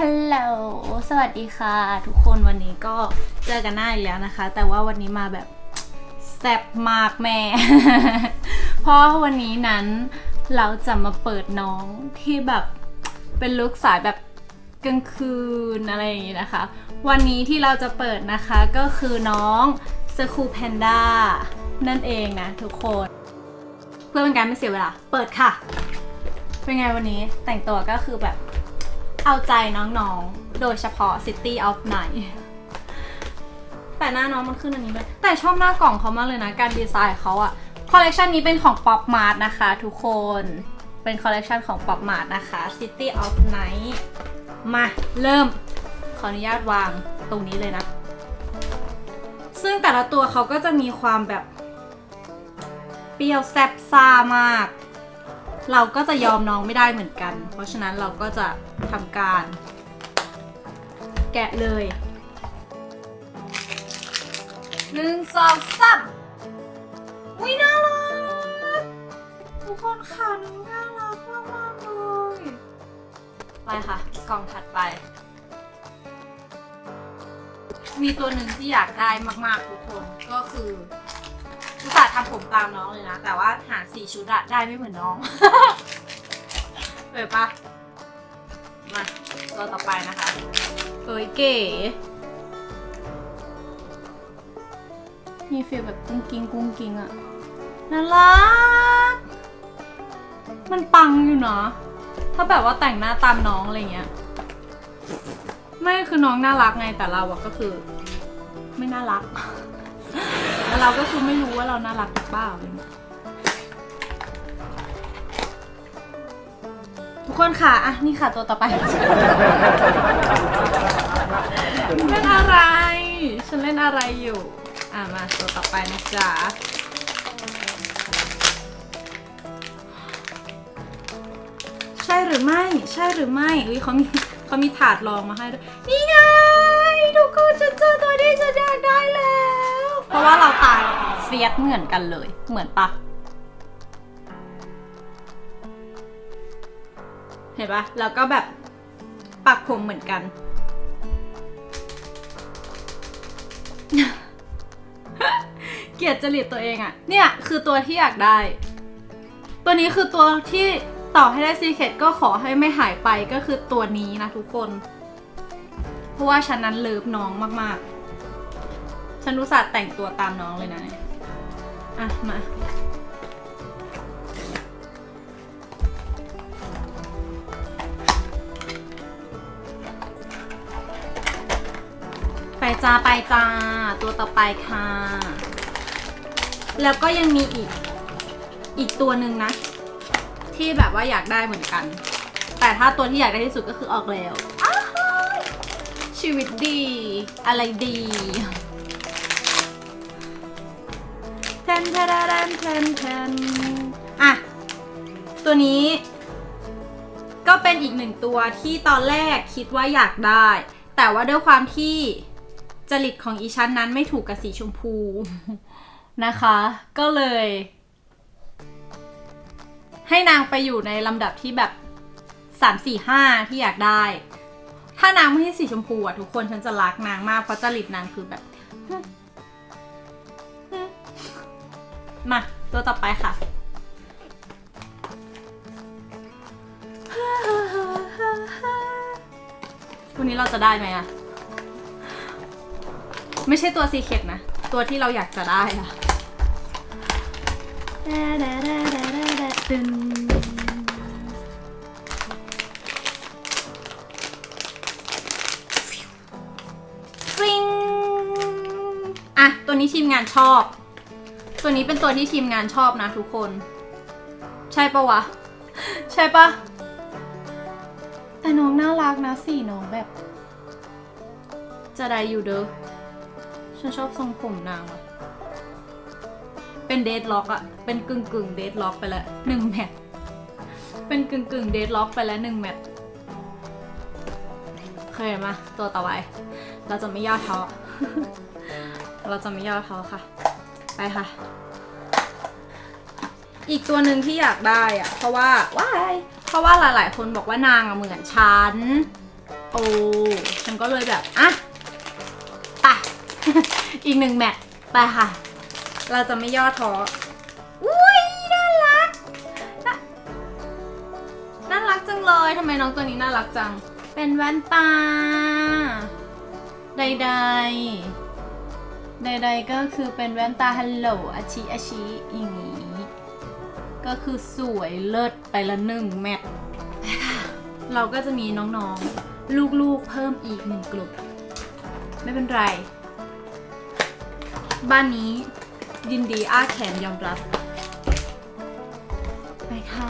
ฮัลโหล สวัสดีค่ะ ทุกคนวันนี้ก็เจอกันหน้าอีกแล้วนะคะ แต่ว่าวันนี้มาแบบแซ่บมากแม่ เพราะวันนี้นั้นเราจะมาเปิดน้องที่แบบเป็นลุคสายแบบกลางคืนอะไรอย่างนี้นะคะ วันนี้ที่เราจะเปิดนะคะก็คือน้องสคูแพนด้านั่นเองนะทุกคน เพื่อเป็นการไม่เสียเวลา เปิดค่ะ เป็นไงวันนี้แต่งตัวก็คือแบบ เอาใจน้องๆ โดยเฉพาะ City of Night แต่หน้าน้องมันขึ้นอันนี้เลยแต่ชอบหน้ากล่องเขามากเลยนะ การดีไซน์เขาอะคอลเลกชันนี้เป็นของ Pop Mart นะคะทุกคน เป็นคอลเลกชันของ Pop Mart นะคะ City of Night มาเริ่ม ขออนุญาตวางตรงนี้เลยนะ ซึ่งแต่ละตัวเขาก็จะมีความแบบ เปรี้ยวแซ่บซ่ามาก เราก็จะยอมน้องไม่ได้เหมือนกัน เพราะฉะนั้นเราก็จะทำการ แกะเลยหนึ่งสองสามวิน่ารักทุกคนค่ะน้องน่ารักมากๆเลย ไปค่ะ กล่องถัดไป มีตัวหนึ่งที่อยากได้มากๆทุกคนก็คือ อุตส่าห์ทำผมตามน้องเลยนะ แต่ว่าหาสีชุดอะได้ไม่เหมือนน้องเออปะมาตัวต่อไปนะคะเอ้ยเก๋ มีฟีลแบบกุ้งกิ้งกุ้งกิ้งอะน่ารัก มันปังอยู่เนาะถ้าแบบว่าแต่งหน้าตามน้องอะไรเงี้ย ไม่คือน้องน่ารักไงแต่เราอะก็คือ ไม่น่ารัก แล้วเราก็คือไม่รู้ว่าเราน่ารักหรือเปล่าเงี้ยทุกคนค่ะ อะ นี่ค่ะตัวต่อไป เล่นอะไร ฉันเล่นอะไรอยู่ อะมาตัวต่อไปนะจ๊ะ ใช่หรือไม่ ใช่หรือไม่อุ้ยเขามีเขามีถาดรองมาให้ด้วย นี่ไงทุกคนจะเจอ ฟียสเหมือนกันเลย เหมือนปะเห็นปะแล้วก็แบบปักผมเหมือนกัน เกลียดจริตตัวเองอะเนี่ยคือตัวที่อยากได้ ตัวนี้คือตัวที่ต่อให้ได้ซีเคทก็ขอให้ไม่หายไปก็คือตัวนี้นะทุกคน เพราะว่าฉันนั้นเลิฟน้องมากๆ ฉันรู้สึกแต่งตัวตามน้องเลยนะเนี่ย อะ มา ไปจ้าไปจ้า ตัวต่อไปค่ะ แล้วก็ยังมีอีก อีกตัวหนึ่งนะ ที่แบบว่าอยากได้เหมือนกัน แต่ถ้าตัวที่อยากได้ที่สุดก็คือออกแล้วอ้าวชีวิตดี อะไรดี แทนแทนแทนแทนแทนอะ ตัวนี้ ก็เป็นอีกหนึ่งตัวที่ตอนแรกคิดว่าอยากได้ แต่ว่าด้วยความที่จริตของอีชั้นนั้นไม่ถูกกับสีชมพูนะคะ ก็เลย ให้นางไปอยู่ในลำดับที่แบบสามสี่ห้าที่อยากได้ ถ้านางไม่ใช่สีชมพูอะทุกคนฉันจะรักนางมากเพราะจริตนางคือแบบ มาตัวต่อไปค่ะ วันนี้เราจะได้ไหมอะไม่ใช่ตัวซีเคทนะ ตัวที่เราอยากจะได้อะตึงฟิงอะ ตัวนี้ทีมงานชอบ ตัวนี้เป็นตัวที่ทีมงานชอบนะทุกคน ใช่ปะวะ ใช่ปะแต่น้องน่ารักนะสีน้องแบบ จะได้อยู่เด้อฉันชอบทรงผมนางว่ะเป็นเดทล็อกอะเป็นกึ่งกึ่งเดทล็อกไปแล้วหนึ่งแมทเป็นกึ่งกึ่งเดทล็อกไปแล้วหนึ่งแมทเคยมาตัวต่อไปเราจะไม่ย่อท้อเราจะไม่ย่อท้อค่ะ ไปค่ะ อีกตัวหนึ่งที่อยากได้อะเพราะว่าว้ายเพราะว่าหลายๆ คนบอกว่านางอะเหมือนฉัน โอ้ฉันก็เลยแบบอะไปอีกหนึ่งแมตช์ไปค่ะ เราจะไม่ย่อท้ออุ้ยน่ารักน่าน่ารักจังเลยทำไมน้องตัวนี้น่ารักจัง เป็นแว่นตาใดๆ ใดๆก็คือเป็นแว่นตาฮัลโหลอาชิอาชิอย่างนี้ ก็คือสวยเลิศไปละหนึ่งแมตช์เราก็จะมีน้องๆ ลูกๆเพิ่มอีกหนึ่งกลุ่ม ไม่เป็นไร บ้านนี้ยินดีอ้าแขนยอมรับ ไปค่ะ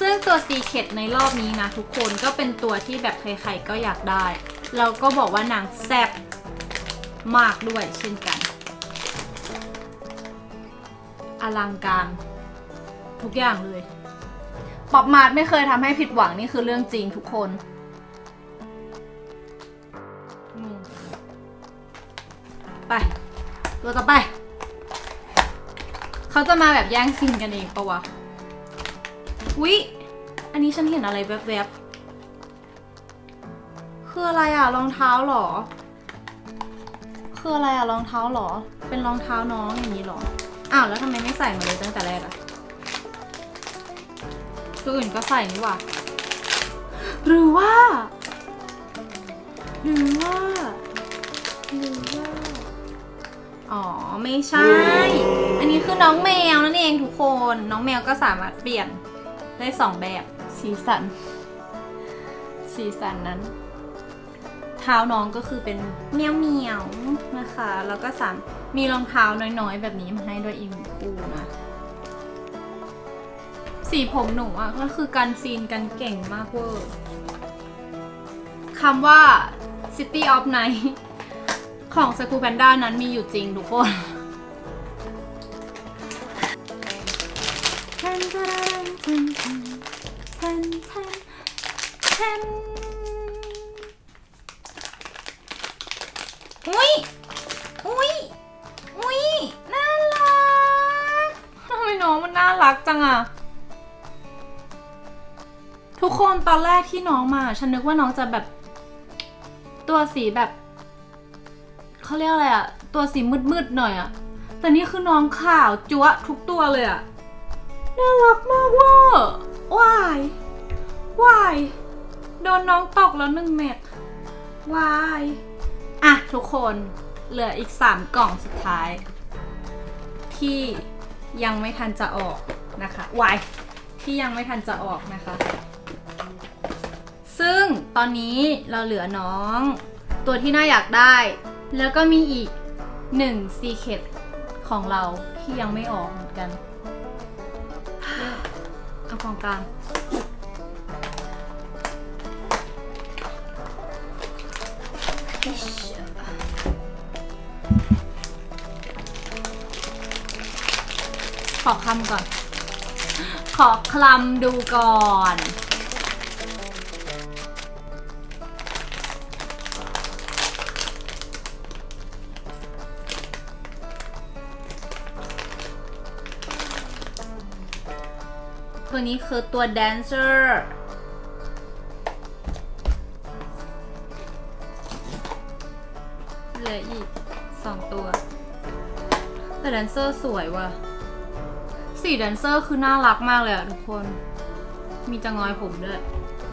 ซึ่งตัวซีเคดในรอบนี้นะทุกคนก็เป็นตัวที่แบบใครๆก็อยากได้ เราก็บอกว่านางแซ่บ มากด้วยเช่นกัน อลังการ ทุกอย่างเลย ป๊อปมาร์ทไม่เคยทำให้ผิดหวังนี่คือเรื่องจริงทุกคนไป ตัวต่อไป เขาจะมาแบบแย่งซีนกันเองปะวะอุ๊ยอันนี้ฉันเห็นอะไรแวบๆ คืออะไรอะรองเท้าหรอ คืออะไรอะรองเท้าเหรอ เป็นรองเท้าน้องอย่างนี้เหรอ อ้าวแล้วทำไมไม่ใส่มาเลยตั้งแต่แรกอะตัวอื่นก็ใส่นี่หว่า หรือว่า หรือว่า หรือว่า อ๋อ ไม่ใช่ อันนี้คือน้องแมวนั่นเองทุกคน น้องแมวก็สามารถเปลี่ยนได้สองแบบ สีสัน สีสันนั้น เท้าน้องก็คือเป็นเมียวเมียวๆนะคะ แล้วก็สามมีรองเท้าน้อยๆ แบบนี้มาให้ด้วยอีกหนึ่งคู่นะสีผมหนูอะก็คือการซีนกันเก่งมากเวอร์คำว่า City of Night ของสกูแพนด้านั้นมีอยู่จริงทุกคนแทนแทนแทนแทนแทนแทน อุ้ยอุ้ยอุ้ยน่ารักทำไมน้องมันน่ารักจังอะทุกคนตอนแรกที่น้องมา ฉันนึกว่าน้องจะแบบ ตัวสีแบบเขาเรียกอะไรอะตัวสีมืดๆหน่อยอะแต่นี่คือน้องขาวจั๊วะทุกตัวเลยอะน่ารักมากเว่าว้ายว้ายโดนน้องตกแล้วหนึ่งเม็ดว้าย ทุกคนเหลืออีกสามกล่องสุดท้าย ที่ยังไม่ทันจะออกนะคะวายที่ยังไม่ทันจะออกนะคะ ซึ่งตอนนี้เราเหลือน้อง ตัวที่น่าอยากได้ แล้วก็มีอีกหนึ่งซีเคดของเราที่ยังไม่ออกเหมือนกันเอาของกลาง ขอคำก่อน ขอคลำดูก่อน ตัวนี้คือตัวแดนเซอร์เหลืออีกสองตัว แต่แดนเซอร์สวยว่ะ สีแดนเซอร์คือน่ารักมากเลยอะทุกคน มีจะงอยผมด้วย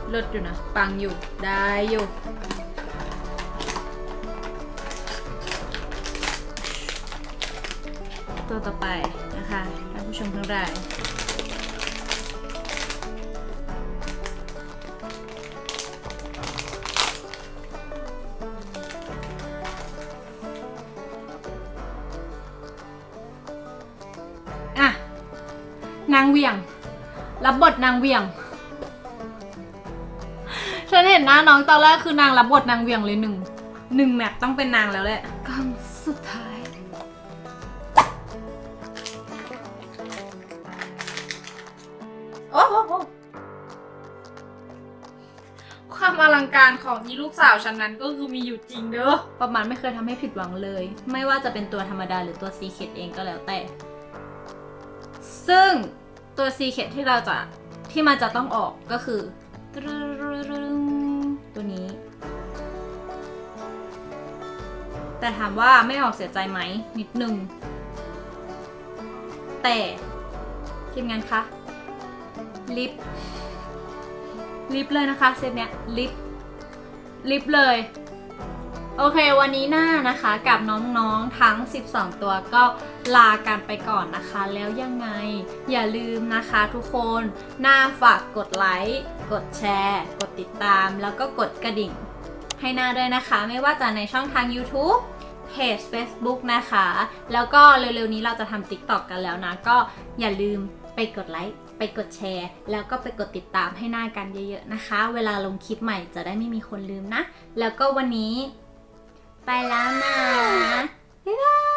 เลิศอยู่นะ ปังอยู่ ได้อยู่ ตัวต่อไปนะคะท่านผู้ชมทั้งหลาย วียง รับบทนางเหวียง ฉันเห็นหน้าน้องตอนแรกคือนางรับบทนางเหวียงเลยหนึ่ง หนึ่งแมตช์ต้องเป็นนางแล้วแหละกำสุดท้าย โอ้โหความอลังการของอีลูกสาวฉันนั้นก็คือมีอยู่จริงเด้อ ประมาณไม่เคยทำให้ผิดหวังเลย ไม่ว่าจะเป็นตัวธรรมดาหรือตัวซีเคดเองก็แล้วแต่ ซึ่ง ตัวซีเคดที่เราจะที่มันจะต้องออกก็คือตัวนี้ แต่ถามว่าไม่ออกเสียใจไหมนิดนึง แต่ทีมงานคะลิฟลิฟเลยนะคะเซตเนี้ยลิฟลิฟเลย โอเค วันนี้หน้านะคะกับน้องๆทั้ง 12 ตัวก็ลากันไปก่อนนะคะ แล้วยังไงอย่าลืมนะคะทุกคนหน้าฝากกดไลค์กดแชร์ กดติดตาม แล้วก็กดกระดิ่ง ให้หน้าด้วยนะคะ ไม่ว่าจะในช่องทาง YouTube เพจ Facebook นะคะ แล้วก็เร็วๆนี้เราจะทำ TikTok กันแล้วนะ ก็อย่าลืมไปกดไลค์ไปกดแชร์ แล้วก็ไปกดติดตามให้หน้ากันเยอะๆนะคะ เวลาลงคลิปใหม่จะได้ไม่มีคนลืมนะ แล้วก็วันนี้ ไปแล้วนะบ๊ายบาย